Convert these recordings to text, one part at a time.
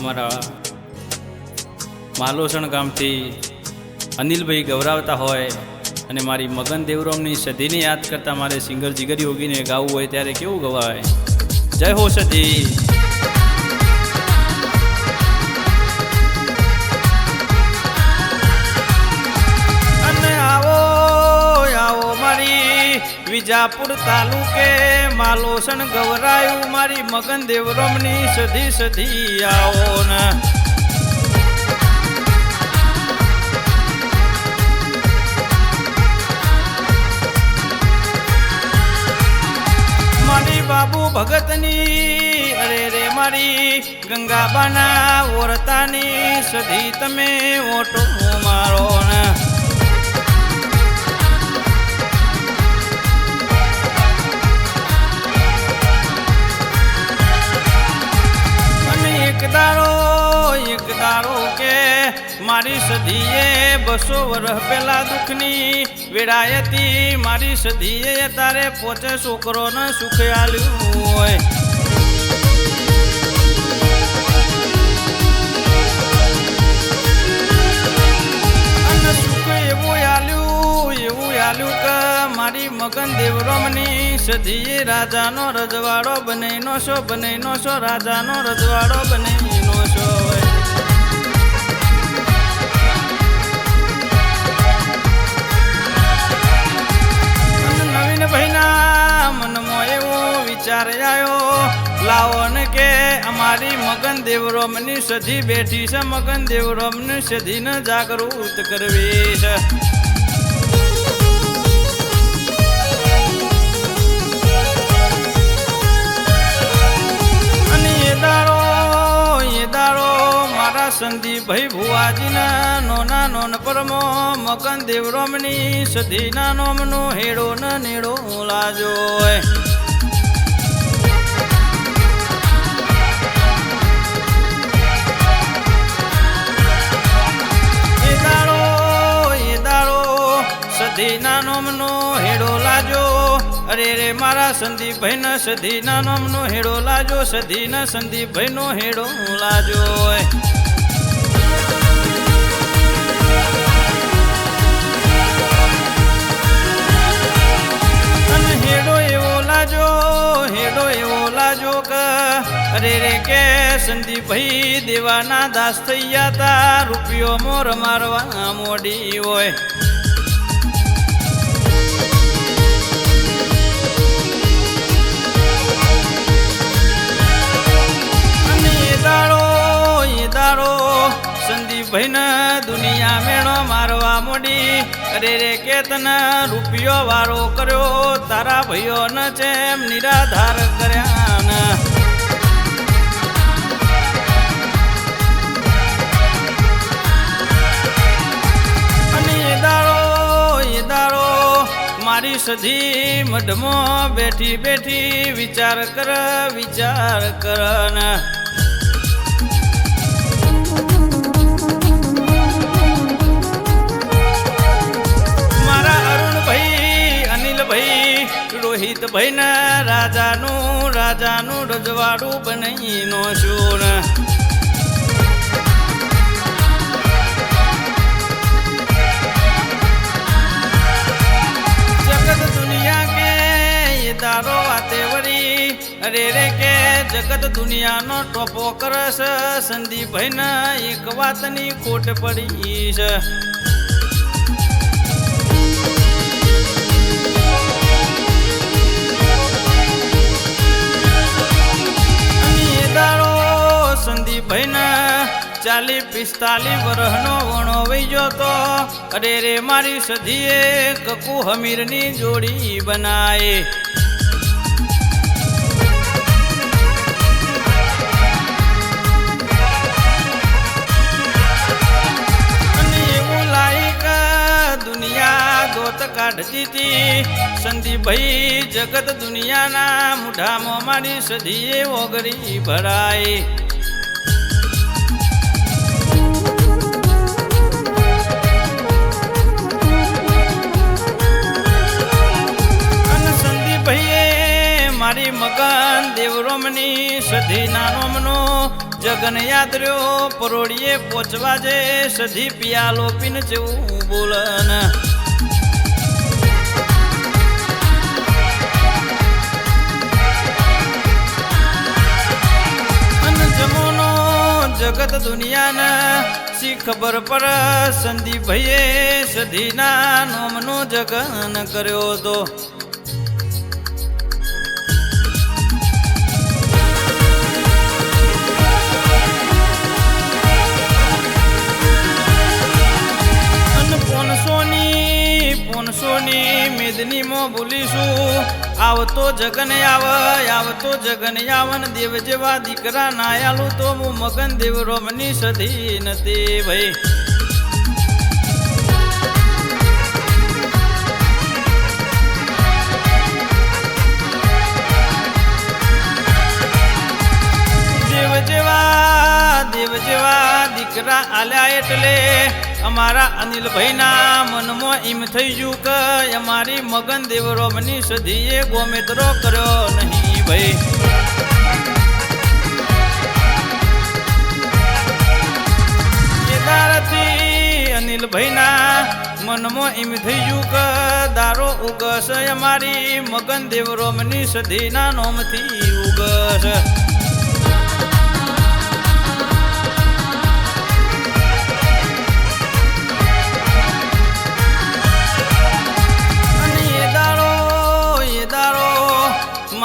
અમારા માલોસણ ગામથી અનિલભાઈ ગૌરાવતા હોય અને મારી મગન દેવરોમની સધીને યાદ કરતા મારે સિંગર જીગર યોગીને ગાવું હોય ત્યારે કેવું ગવાય? જય હો સદી વિજાપુર તાલુકે માલોસણ ગવરાયું, મારી મગન દેવરમની સધી સધી આવો ને મારી બાબુ ભગતની, અરે રે મારી ગંગાબાના ઓરતાની સધી તમે ઓટો મારો ને મારી સધીએ બસો વર્ષ પહેલા દુઃખની વિરાયતી મારી સધીએ તારે પોતે છોકરોને સુખ આલ્યું હોય. મારી મગન દેવરમની સધીએ રાજાનો રજવાડો બનેનો છો બનેનો છો, રાજાનો રજવાડો બનેનો છો. લાવો ને કે અમારી મગન દેવરોમની સધી બેઠી છે. મગન દેવરોમની સધીને જાગૃત કરવી છે. સંદીપભાઈ ભુવાજીના નોના નોન પરમો મગન દેવરોમની સધીના નોમનો હેડો ન નેડો લાજો સધીના નોમનો હેડો લાજો. અરે રે મારા સંદીપભાઈ ના સધીના નોમનો હેડો લાજો સધીના સંદીપભાઈ નો હેડો લાજો. હેડો એવો લાજો, હેડો એવો લાજો ક. અરે રે કે સંદીપભાઈ દેવાના દાસ થઈ ગયા તા રૂપિયો મોર મારવા મોડી હોય અરે રે કેતન, રૂપિયો વારો કર્યો, તારા ભાઈઓ ને ચેમ નિરાધાર કર્યા મારી સધી મઢમાં બેઠી બેઠી વિચાર કર વિચાર કર રાજાનું નહીં નો. શૂર જગત દુનિયા કે તારો વાતે વરી અરે રે કે જગત દુનિયાનો ટોપો કરસ સંદીપભાઈ ના એક વાતની ખોટ પડી ચાલી પિસ્તાલી વરહનો વણો વહી તો અરે રે મારી સધીએ કકુ હમીરની જોડી બનાય. કાઢતી હતી. સંદીપભાઈ, જગત દુનિયાના મુઠામાં મારી સધીએ ઓગરી ભરાય. સધી નાનોમનો જગન રહ્યો. પરોડીએ પોચવા જે સધી પિયાલો પીન જેવું જગત દુનિયાના શી ખબર પર સંદીપ ભાઈએ સધીના નોમનો જગન કર્યો તો. મેદનીમાં બોલીશું આવતો જગન આવ, આવતો જગન આવન દેવ જેવા દીકરા નાયાલું તો હું મગન દેવ રોમની સધી નથી ભાઈ. દેવ જેવા દેવ જેવા દીકરા આલ્યા એટલે અમારા અનિલભાઈના મનમાં એમ થઈ ગયું કે અમારી મગન દેવરોમની સધીએ ગોમિત્રો કર્યો નહીં ભાઈ. અનિલ અનિલભાઈના મનમાં એમ થઈ ગયું કે દારો ઉગસ અમારી મગન દેવરોમની સધીના નોમથી ઉગસ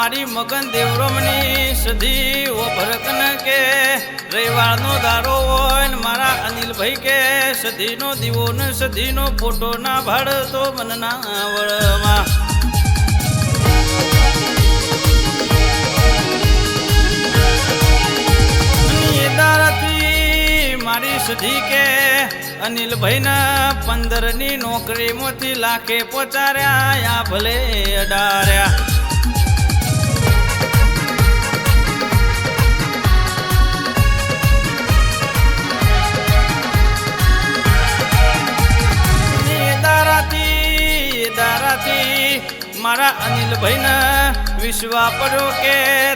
મારી મગન દેવરમની સધી ઓ ભરતન કે રવિવારનો દારો હોય ને મારા અનિલભાઈ કે સધીનો દીવો ને સધીનો ફોટો ના ભાડતો મન ના વળમાં મારી સધી કે અનિલભાઈના પંદરની નોકરીમાંથી લાખે પહોંચાડ્યા ભલે અડાર્યા મારા અનિલભાઈને વિશ્વા પડ્યો કે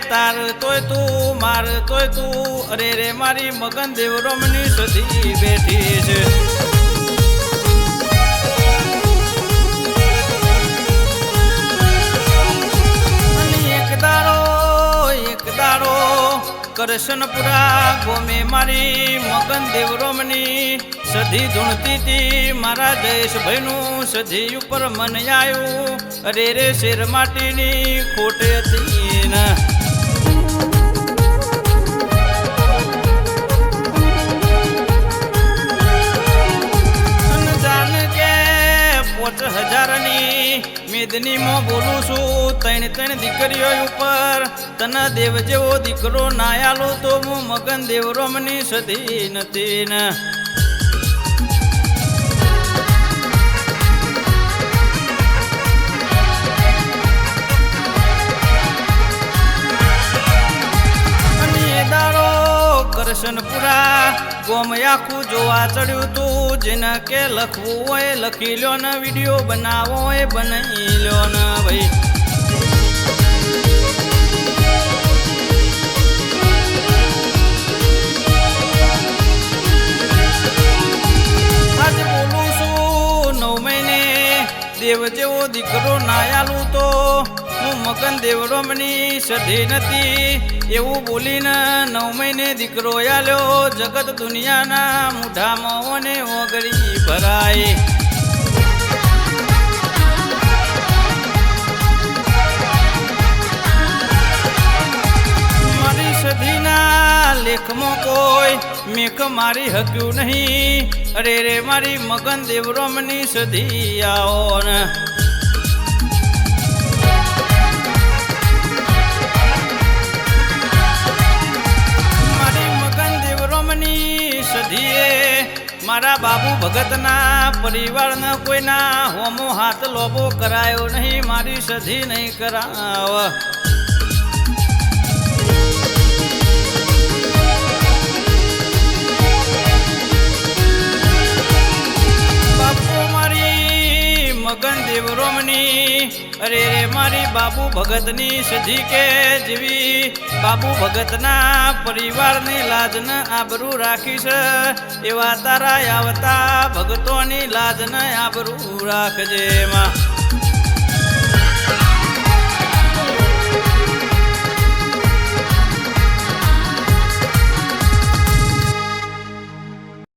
તાર તોય તું, માર તોય તું. અરે રે મારી મગન દેવ રમની સધી બેઠી છે. કરશનપુરા ગોમે મારી મગન દેવરોમની સધી ધૂણતી હતી મારા જયેશભાઈનું, સધી ઉપર મન આવ્યું અરે રે શેર માટીની ખોટ હતી મેદનીમાં બોલું છું. ત્રણ ત્રણ દીકરીઓ ઉપર તને દેવ જેવો દીકરો નાયાલો તો હું મગન દેવરોમની સધી નથી ને. ગોમ આખું જોવા ચડ્યું તું. જેને કે લખવું હોય લખી લ્યો ને, વીડિયો બનાવો હોય બનાવી લ્યો ને ભાઈ. દેવ જેવો દીકરો નાયાલું તો. હું મગન દેવરોમની સધી નથી. એવું બોલીને નવ મહિને દીકરો આલ્યો. જગત દુનિયાના મૂઢામાં ને ઓગળી ભરાય. મારી સધીના લેખમાં કોઈ મેઘ મારી હક્યું નહીં. અરે મારી મગન દેવરોમની સધી આવો ને. મારા બાબુ ભગતના પરિવારના કોઈના હોમો હાથ લોબો કરાયો નહીં, મારી સધી નહીં કરાવ. બાપુ મારી મગન દેવરોમની અરે મારી બાબુ ભગતની સજી કે જેવી? બાબુ ભગતના પરિવારની લાજને આબરૂ રાખીશ. એવા તારા આવતા ભગતોની લાજને આબરૂ રાખજે માં.